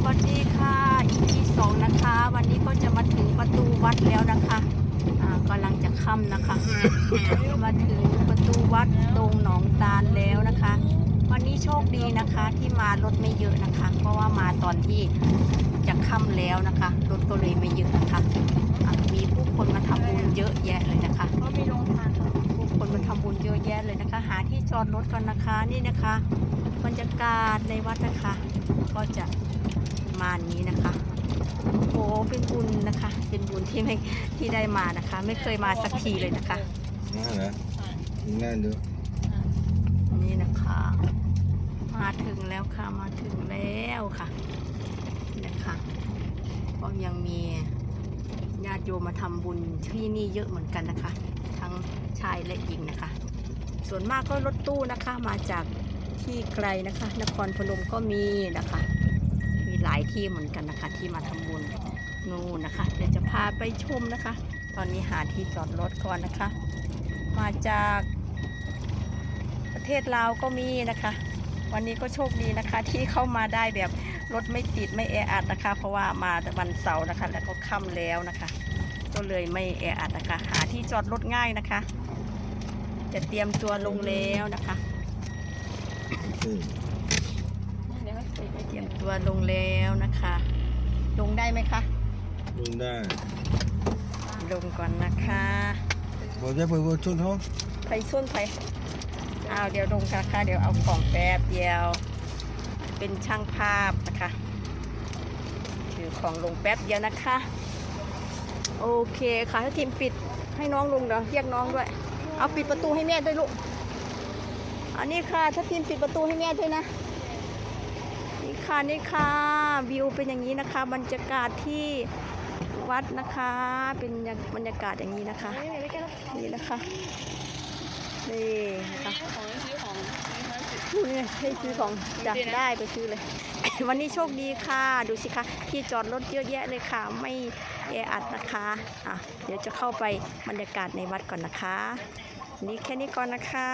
สวัสดีค่ะ EP สองนะคะ วันนี้ก็จะมาถึงประตูวัดแล้วนะคะอ่ากำลังจะค่ำนะคะ มาถึงประตูวัดตรงหนองตาลแล้วนะคะ วันนี้โชคดีนะคะที่มารถไม่เยอะนะคะ เพราะว่ามาตอนที่จะค่ำแล้วนะคะรถก็เลยไม่เยอะนะคะอะมีผู้คนมาทำบุญเยอะแยะเลยนะคะ ก็มีโรงทานค่ะผู้คนมาทำบุญเยอะแยะเลยนะคะ หาที่จอดรถกันนะคะนี่นะคะบรรยากาศในวัดนะคะ ก็จะ มานี้นะคะโอ้เป็นบุญนะคะ เป็นบุญที่ไม่ที่ได้มานะคะ ไม่เคยมาสักทีเลยนะคะน่าเหรอน่าดูนี่นะคะ มาถึงแล้วค่ะมาถึงแล้วค่ะนี่นะคะก็ยังมีญาติโยมมาทำบุญที่นี่เยอะเหมือนกันนะคะ ทั้งชายและหญิงนะคะ ส่วนมากก็รถตู้นะคะมาจากที่ไกลนะคะ นครพนมก็มีนะคะมี หลายที่เหมือนกันนะคะ ที่มาทำบุญนู่นนะคะ เดี๋ยวจะพาไปชมนะคะ ตอนนี้หาที่จอดรถก่อนนะคะ มาจากประเทศลาวก็มีนะคะ วันนี้ก็โชคดีนะคะ ที่เข้ามาได้แบบรถไม่ติดไม่แออัดนะคะ เพราะว่ามาวันเสาร์นะคะ แล้วก็ค่ำแล้วนะคะ ก็เลยไม่แออัดนะคะ หาที่จอดรถง่ายนะคะ จะเตรียมตัวลงแล้วนะคะ อืม เดี๋ยวให้คุยไป เต รียมตัวลงแล้วนะคะ ลงได้ไหมคะ ลงได้ลงก่อนนะคะบอกจะไปว่าชุดเขาไปส้นไปอ้าวเดี๋ยวลงค่ะค่ะเดี๋ยวเอาของแป๊บเดียว เป็นช่างภาพนะคะถือของลงแป๊บเดียวนะคะ โอเคค่ะถ้าทีมปิดให้น้องลงเดี๋ยวเรียกน้องด้วย เอาปิดประตูให้แม่ด้วยลูกอันนี้ค่ะถ้าทีมปิดประตูให้แม่ด้วยนะนี่ ค่ะนี่ค่ะวิวเป็นอย่างนี้นะคะ บรรยากาศที่วัดนะคะ เป็นบรรยากาศอย่างนี้นะคะนี่นะคะนี่นะคะซื้อของมีความสุขพูดนี่ให้ซื้อของอยากดีนะได้ไปซื้อเลย วันนี้โชคดีค่ะ ดูสิคะที่จอดรถเยอะแยะเลยค่ะ ไม่แออัดนะคะอะเดี๋ยวจะเข้าไปบรรยากาศในวัดก่อนนะคะ นี่แค่นี้ก่อนนะคะ